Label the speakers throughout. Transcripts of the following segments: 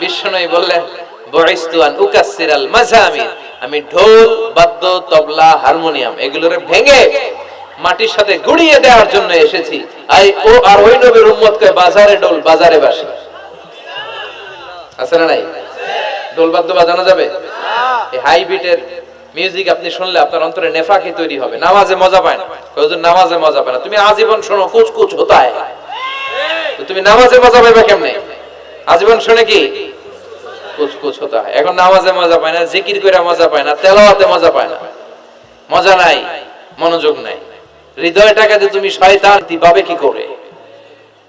Speaker 1: বিশ্বনবী বললেন মাজামির আমি ঢোল বাদ্য তবলা হারমোনিয়াম এগুলোরে ভেঙে মাটির সাথে গুড়িয়ে দেওয়ার জন্য এসেছি। আই ও আর ওই নবীর উম্মত কয় বাজারে ডোল বাজারে বাসি। আছে না নাই? ডোল বাদ্য বাজানো যাবে? এই হাই বিটের মিউজিক আপনি শুনলে আপনার অন্তরে নেফাকি তৈরি হবে। নামাজে মজা পায় না। হুজুর নামাজে মজা পায় না। তুমি আজীবন শোনো কুচ কুচ হতায় তুমি নামাজে মজা পাইবা কেমনে? আজীবন শুনে কি? কুচ কুচ হতা হয়। এখন নামাজে মজা পায় না, জিকির করে মজা পায় না, তেলাওয়াতে মজা পায় না। মজা নাই, মনোযোগ নাই। হৃদয়টাকে যে তুমি শয়তান দিবাবে কি করে?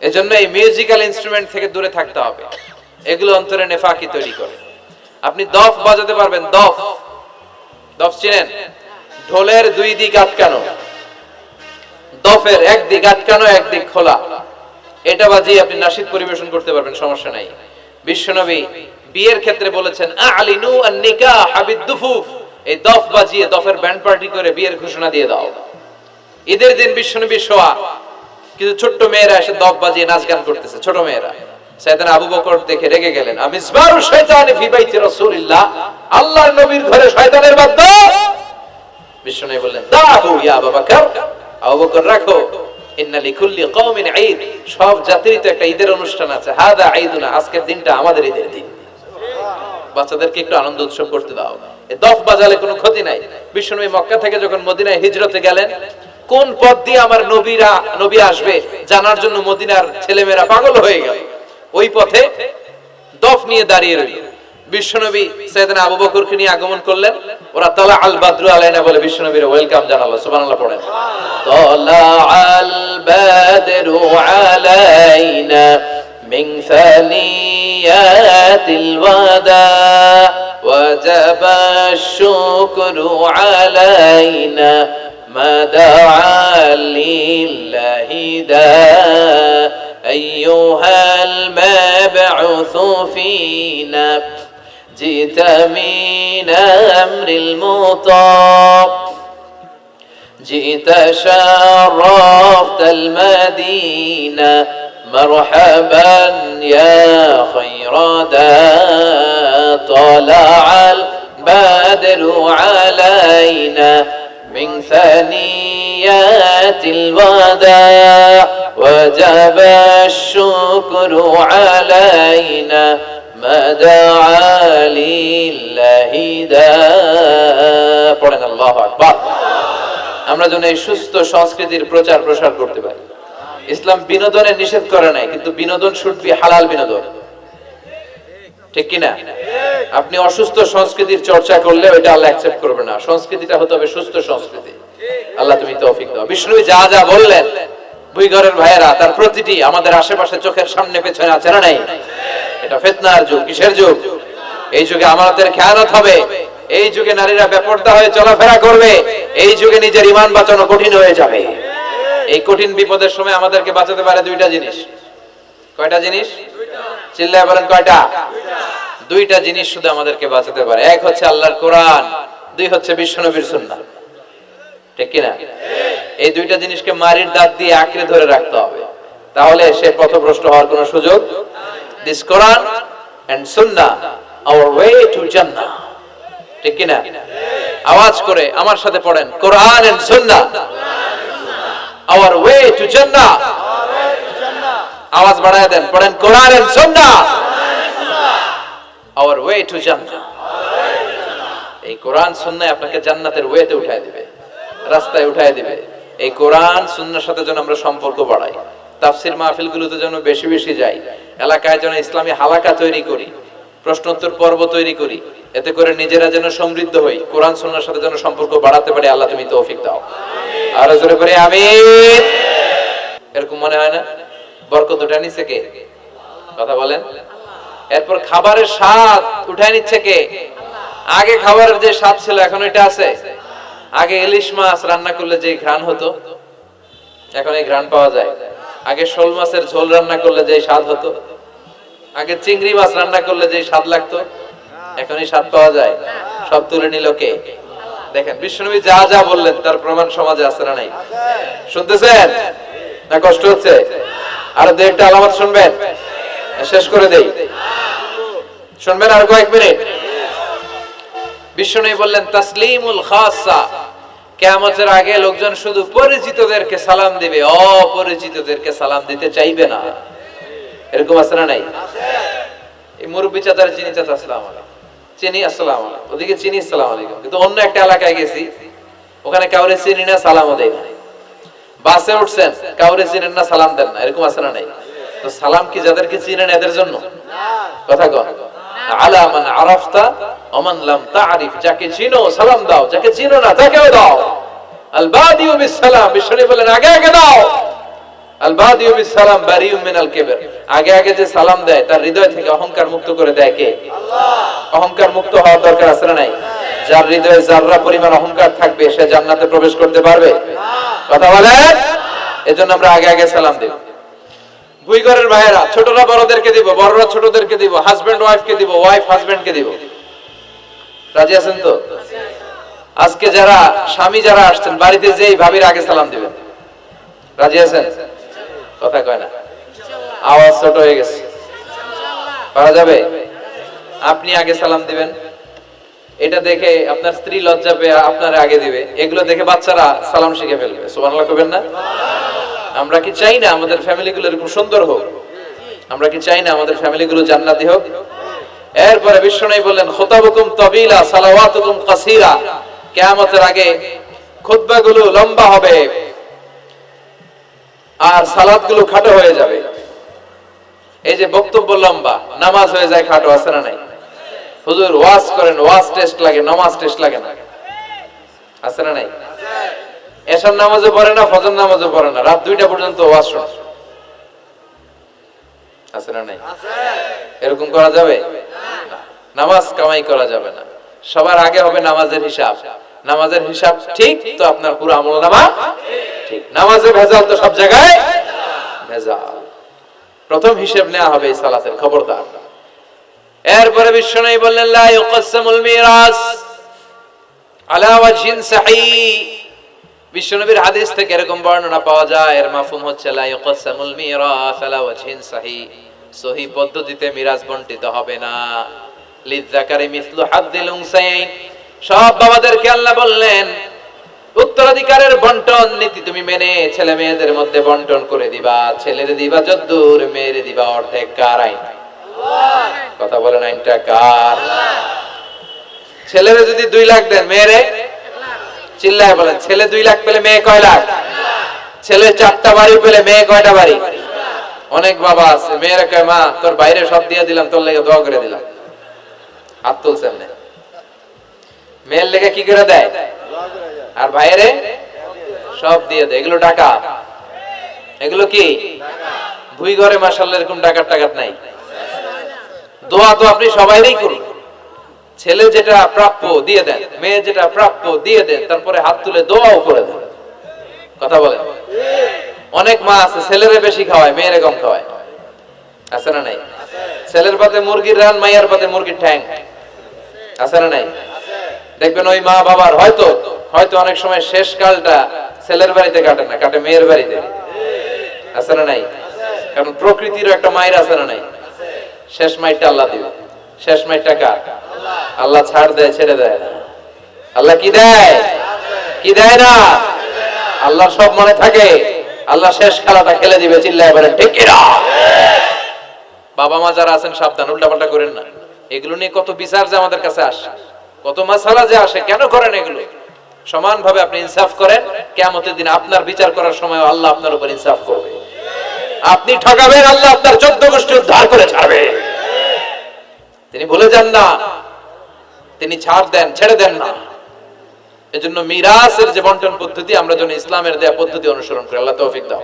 Speaker 1: এজন্য এই মিউজিক্যাল ইনস্ট্রুমেন্ট থেকে দূরে থাকতে হবে। এগুলো অন্তরে নেফাকি তৈরি করে। আপনি দফ বাজাতে পারবেন, দফ। দফ চিনেন? ঢোলের দুই দিক আটকানো। দফের একদিক আটকানো একদিক খোলা। এটা বাজিয়ে আপনি নাসিদ পরিবেশন করতে পারবেন, সমস্যা নাই। বিশ্বনবী বিয়ের ক্ষেত্রে বলেছেন আলিনু আন নিকাহ হাবিদ দুফুফ এই দফ বাজিয়ে দফের ব্যান্ড পার্টি করে বিয়ের ঘোষণা দিয়ে দাও। ঈদের দিন বিশ্বনবী শোয়া কিছু ছোট্ট মেয়েরা এসে দফ বাজিয়ে নাচ গান করতেছে, ছোট মেয়েরা। সাইয়েদনা আবু বকর দেখে রেগে গেলেন, আমি শয়তানি ফি বাইতি রাসূলিল্লাহ, আল্লাহর নবীর ঘরে শয়তানের বিশ্বনবী বললেন ইয়া আবু বকর রাখো। সব তো একটা ঈদের অনুষ্ঠান আছে। ঈদুনা, আজকের দিনটা আমাদের ঈদের দিন। বাচ্চাদেরকে একটু আনন্দ উৎসব করতে দাও। দফ বাজালে কোনো ক্ষতি নাই। মক্কা থেকে যখন মদিনায় হিজরতে গেলেন, কোন পথ দিয়ে আমার নবীরা, নবী আসবে জানার জন্য মদিনার ছেলেমেয়েরা পাগল হয়ে গেল? ওই পথে দফ নিয়ে দাঁড়িয়ে রইল। বিশ্বনবী সৈয়দনা আবু বকরকে নিয়ে আগমন করলেন। ওরা তালা আল বাদরু আলাইনা বলে বিশ্বনবীর ওয়েলকাম জানালো। সুবহানাল্লাহ পড়েন। তালা আল البدر علينا من ثنيات الوداع وجب الشكر علينا ما دعا لله داع أيها المبعوث فينا جئت من أمر المطاع جئت شرفت المدينة مرحبا يا خير دا طلع البدر علينا من ثنيات الوداع وجب الشكر علينا ما دعا لله دا الله أكبر. আমরা যেন এই সুস্থ সংস্কৃতির প্রচার প্রসার করতে পারি। ইসলাম বিনোদনে নিষেধ করে নাই, কিন্তু বিনোদন শুড বি হালাল বিনোদন। ঠিক কিনা আপনি অসুস্থ সংস্কৃতির চর্চা করলে ওইটা আল্লাহ অ্যাকসেপ্ট করবে না। সংস্কৃতিটা হতে হবে সুস্থ সংস্কৃতি। আল্লাহ তুমি তৌফিক দাও। বিষ্ণুবী যা যা বললেন, দুই ঘরের ভাইয়েরা, তার প্রতিটি আমাদের আশেপাশে চোখের সামনে, পেছনে আছে না নাই? এটা ফেতনার যুগ, কিসের যুগ? এই যুগে আমাদের খেয়ানত হবে। এই যুগে নারীরা বেপর্দা হয়ে চলাফেরা করবে। এই যুগে নিজের ইমান বাঁচানো কঠিন হয়ে যাবে। এই কঠিন বিপদের সময় আমাদেরকে বাঁচাতে পারে দুইটা জিনিস। কয়টা জিনিস? চিল্লায় বলেন কয়টা? দুইটা জিনিস শুধু আমাদেরকে বাঁচাতে পারে। এক হচ্ছে আল্লাহর কোরআন, দুই হচ্ছে বিশ্বনবীর সুন্নাহ। ঠিক কিনা? এই দুইটা জিনিসকে মারির দাঁত দিয়ে আঁকড়ে ধরে রাখতে হবে। তাহলে সে পথভ্রষ্ট হওয়ার কোনো সুযোগ this Quran and Sunnah our way to Jannah ঠিক কিনা? আওয়াজ করে আমার সাথে পড়েন, Quran and Sunnah. Our way to Jannah আওয়াজ বাড়ায় দেন, পড়েন, Quran and Sunnah. Our way to Jannah এই কোরআন, সুন্নাহ আপনাকে জান্নাতের ওয়েতে উঠায় দিবে, রাস্তায় উঠায় দিবে। এই কোরআন, সুন্নাহর সাথে যেন আমরা সম্পর্ক বাড়াই। তাফসির মাহফিলগুলোতে যেন বেশি বেশি যাই। এলাকায় যেন ইসলামী হালাকা তৈরি করি। প্রশ্নোত্তর পর্ব তৈরি করি। এতে করে নিজেরা যেন সমৃদ্ধ হই। কোরআন সুন্নাহর সাথে যেন সম্পর্ক বাড়াতে পারি, আল্লাহ তুমি তৌফিক দাও। আর জোরে করে আমি এরকম মনে হয় না? বরকত উঠে নিচ্ছে কে? কথা বলেন। এরপর খাবারের স্বাদ উঠায় নিচ্ছে কে? আগে খাবারের যে স্বাদ ছিল, এখন এটা আছে। আগে ইলিশ মাছ রান্না করলে যে ঘ্রাণ হতো, এখন এই ঘ্রাণ পাওয়া যায়। আগে শোল মাছের ঝোল রান্না করলে যে স্বাদ হতো আগে চিংড়ি মাছ রান্না করলে যে স্বাদ লাগতো এখন এই স্বাদ পাওয়া যায়। সব তুলে নিল কে? দেখেন বিষ্ণুনবী যা যা বললেন, তার প্রমাণ সমাজে আছে না নাই? শুনতেছেন? না কষ্ট হচ্ছে? আরও দু একটা আলামত শুনবেন? শেষ করে দেই। শুনবেন আর কয়েক মিনিট? বিষ্ণু বললেন, তাসলিমুল খাসা। কেয়ামতের আগে লোকজন শুধু পরিচিতদেরকে সালাম দিবে, অপরিচিতদেরকে সালাম দিতে চাইবে না। এরকম আছে না নাই? মুরব্বী চাচার চিনি চাচা, আসসালাম চিনি, আসসালাম ওদিকে চিনি, আসসালাম আলাইকুম। কিন্তু অন্য একটা এলাকায় গেছি, ওখানে কাউরে চিনি না, সালামও দেয় না। বাসে উঠছেন, কাউরে চিনেন না, সালাম দেন না। এরকম আছে না নাই? তো সালাম কি যাদেরকে চিনেন এদের জন্য? কথা কন। আলা আরাফতা, ওমান লাম তারিফ যাকে চিনো, সালাম দাও। যাকে চিনো না, তাকেও দাও। আল বাদিউ বিস সালাম। বলেন আগে আগে দাও। সালাম মিনাল কিবর। আগে আগে যে সালাম দেয় তার হৃদয় থেকে অহংকার মুক্ত করে দেয় কে? আল্লাহ। অহংকার মুক্ত হওয়ার দরকার আছে না নাই? যার হৃদয়ে যাররা পরিমাণ অহংকার থাকবে সে জান্নাতে প্রবেশ করতে পারবে। কথা বলেন? এজন্য আমরা আগে আগে সালাম দেব। দুই ঘরের ভাইয়েরা ছোটরা বড়দেরকে দিব বড়রা ছোটদেরকে দিব হাজবেন্ড ওয়াইফকে দিব ওয়াইফ হাজবেন্ডকে দিব। রাজি আছেন তো? আজকে যারা স্বামী যারা আসছেন বাড়িতে যেই ভাবির আগে সালাম দিবেন। রাজি আছেন? কথা কয় না? আওয়াজ ছোট হয়ে গেছে। পারা যাবে? আপনি আগে সালাম দিবেন। এটা দেখে আপনার স্ত্রী লজ্জা পেয়ে আপনার আগে দিবে। এগুলো দেখে বাচ্চারা সালাম শিখে ফেলবে। সুবহানাল্লাহ কবেন না? আমরা কি চাই না আমাদের ফ্যামিলি গুলো এরকম সুন্দর হোক? আমরা কি চাই না আমাদের ফ্যামিলি গুলো জান্নাতি হোক? এরপরে বিশ্বনবী বললেন, খুতাবুকুম তাবিলা, সালাওয়াতুকুম কাসীরা। কিয়ামতের আগে খুতবাগুলো লম্বা হবে। আর সালাতগুলো খাটো হয়ে যাবে। এই যে বক্তব্য লম্বা, নামাজ হয়ে যায় খাটো, আছে না নাই? হুজুর, ওয়াজ করেন, ওয়াজ টেস্ট লাগে, নামাজ টেস্ট লাগে না। আছে না নাই? এসব নামাজও পড়ে না, ফজর নামাজও পড়ে না। রাত দুইটা পর্যন্ত ওয়াজ শোনে আছে না নাই? এরকম করা যাবে। নামাজ কামাই করা যাবে না। সবার আগে হবে নামাজের হিসাব। নামাজের হিসাব ঠিক, তো আপনার পুরো আমল নামা ঠিক। নামাজে ভেজাল তো সব জায়গায়? ভেজাল। প্রথম হিসেব নেওয়া হবে সালাতের খবরদার। এরপরে বিশ্বনবী বললেন, লা ইউকাসসামুল মিরাস আলা হাদিস থেকে এরকম বর্ণনা পাওয়া যায়, এর হচ্ছে, লা ইউকাসসামুল মিরাস আলা সাহি। পদ্ধতিতে মিরাজ বন্টিত হবে না। লিযাকারি মিসলু হাদ্দিল উনসাইন। সব বাবাদেরকে আল্লাহ বললেন উত্তরাধিকারের বন্টন নীতি তুমি মেনে, ছেলে মেয়েদের মধ্যে বন্টন করে দিবা, ছেলেরে দিবা যদ্দূর, মেয়েরে দিবা অর্ধেক কার আইন? কথা বলেন আইনটা কার? ছেলেরে যদি দুই লাখ দেন, মেয়েরে? চিল্লায় বলেন, ছেলে দুই লাখ পেলে মেয়ে কয় লাখ? ছেলে চারটা বাড়ি পেলে মেয়ে কয়টা বাড়ি? অনেক বাবা আছে, মেয়েরা কয়, মা, তোর বাইরে সব দিয়ে দিলাম, তোর লেগে দোয়া করে দিলাম। হাত তুলছে মেয়ের লেগে কি করে দেয়? আর বাইরে? সব দিয়ে দেয় এগুলো টাকা এগুলো কি? ভুই ঘরে মাসাল্লাহ এরকম টাকার টাকার নাই। দোয়া তো আপনি সবাইরই করুন। ছেলে যেটা প্রাপ্য দিয়ে দেন, মেয়ে যেটা প্রাপ্য দিয়ে দেন, তারপরে হাত তুলে দোয়াও করে দেন। কথা বলেন? অনেক মা আছে, ছেলেরে বেশি খাওয়ায়, মেয়েরে কম খাওয়ায়। আছে না নাই? ছেলের পাতে মুরগির রান, মাইয়ার পাতে মুরগির ঠ্যাং। আছে না নাই? দেখবেন ওই মা বাবার, হয়তো হয়তো অনেক সময় শেষ কালটা ছেলের বাড়িতে কাটে না, কাটে মেয়ের বাড়িতে। আছে না নাই? কারণ প্রকৃতির একটা মায়ের আছে না নাই? শেষ মাইটটা আল্লাহ দিবে। শেষ মাইটটা কার? আল্লাহ ছাড় দেয়, ছেড়ে দেয় না। আল্লাহ কি দেয়? কি দেয় না? আল্লাহ সব মনে থাকে। আল্লাহ শেষ খেলাটা খেলে দিবে, চিল্লায় বলেন ঠিক কিনা? বাবা মা যারা আছেন, সাবধান, উল্টাপাল্টা করেন না। এগুলো নিয়ে কত বিচার যে আমাদের কাছে আসে। কত মাসালা যে আসে, কেন করেন এগুলো? সমানভাবে আপনি ইনসাফ করেন কেমতের দিন আপনার বিচার করার সময় আল্লাহ আপনার উপর ইনসাফ করবে। আপনি ঠকাবেন আল্লাহ আপনার চোদ্দ গোষ্ঠী উদ্ধার করে ছাড়বে। তিনি ভুলে যান না, তিনি ছাড় দেন, ছেড়ে দেন না। এজন্য মিরাসের যে বন্টন পদ্ধতি, আমরা যেন ইসলামের দেয়া পদ্ধতি অনুসরণ করি। আল্লাহ তৌফিক দাও।